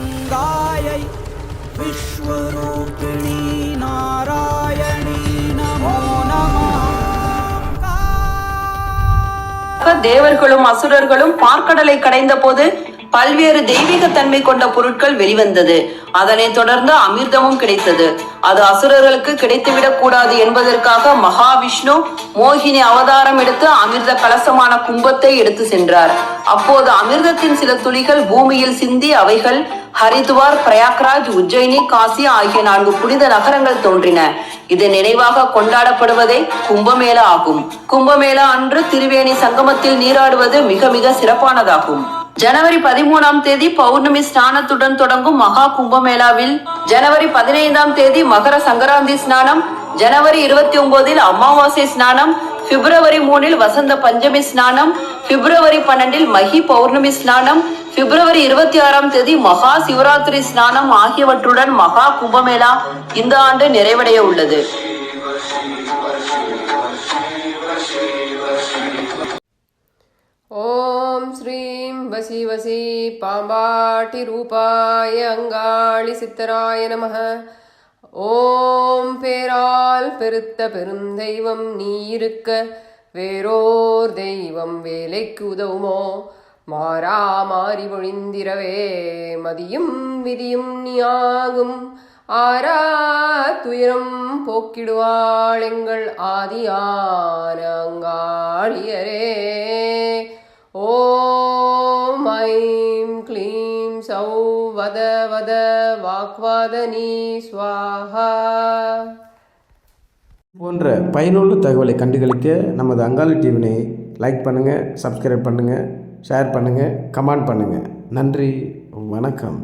गङ्गायै विश्वरूपिणी नारायणी नमो नमः தேவர்களும் அசுரர்களும் பார்க்கடலை கடைந்த போது பல்வேறு தெய்வீக தன்மை கொண்ட பொருட்கள் வெளிவந்தது. அதனைத் தொடர்ந்து அமிர்தமும் கிடைத்தது. அது அசுரர்களுக்கு கிடைத்துவிடக் கூடாது என்பதற்காக மகாவிஷ்ணு மோகினி அவதாரம் எடுத்து அமிர்த கலசமான கும்பத்தை எடுத்து சென்றார். அப்போது அமிர்தத்தின் சில துளிகள் பூமியில் சிந்தி அவைகள் ஹரித்வார் பிரயாக்ராஜ் உஜ்ஜயினி காசி ஆகிய நான்கு புனித நகரங்கள் தோன்றின. இது நினைவாக கொண்டாடப்படுவதே கும்பமேளா ஆகும். கும்பமேளா அன்று திருவேணி சங்கமத்தில் நீராடுவது மிக மிக சிறப்பானதாகும். ஜனவரி பதிமூணாம் தேதி பௌர்ணமி ஸ்நானத்துடன் தொடங்கும் மகா கும்பமேளாவில் ஜனவரி பதினைந்தாம் தேதி மகர சங்கராந்தி ஸ்நானம் ஜனவரி இருபத்தி ஒன்பதில் அமாவாசை ஸ்நானம் பிப்ரவரி மூணில் வசந்த பஞ்சமி ஸ்நானம் பிப்ரவரி பன்னெண்டில் மகி பௌர்ணமி ஸ்நானம் பிப்ரவரி இருபத்தி ஆறாம் தேதி மகா சிவராத்திரி ஸ்நானம் ஆகியவற்றுடன் மகா கும்பமேளா இந்த ஆண்டு நிறைவடைய உள்ளது. ॐ श्रीं वसि वसि பாம்பாட்டிரூபாய அங்காளி சித்தராய நமः ஓம் பேரால் பெருத்த பெருந்தெய்வம் நீ இருக்க வேறோர் தெய்வம் வேலைக்கு உதவுமோ மாறா மாறி ஒழிந்திரவே மதியும் விதியும் நீயாகும் ஆரா துயரம் போக்கிடுவாள் எங்கள் ஆதியான அங்காளியரே ஐம் க்ளீம் சௌ வத வத வாக்வாதனி ஸ்வாஹா போன்ற பயனுள்ள தகவலை கண்டுகளிக்க நமது அங்காளி டிவினை லைக் பண்ணுங்கள் சப்ஸ்கிரைப் பண்ணுங்கள் ஷேர் பண்ணுங்கள் கமெண்ட் பண்ணுங்கள் நன்றி வணக்கம்.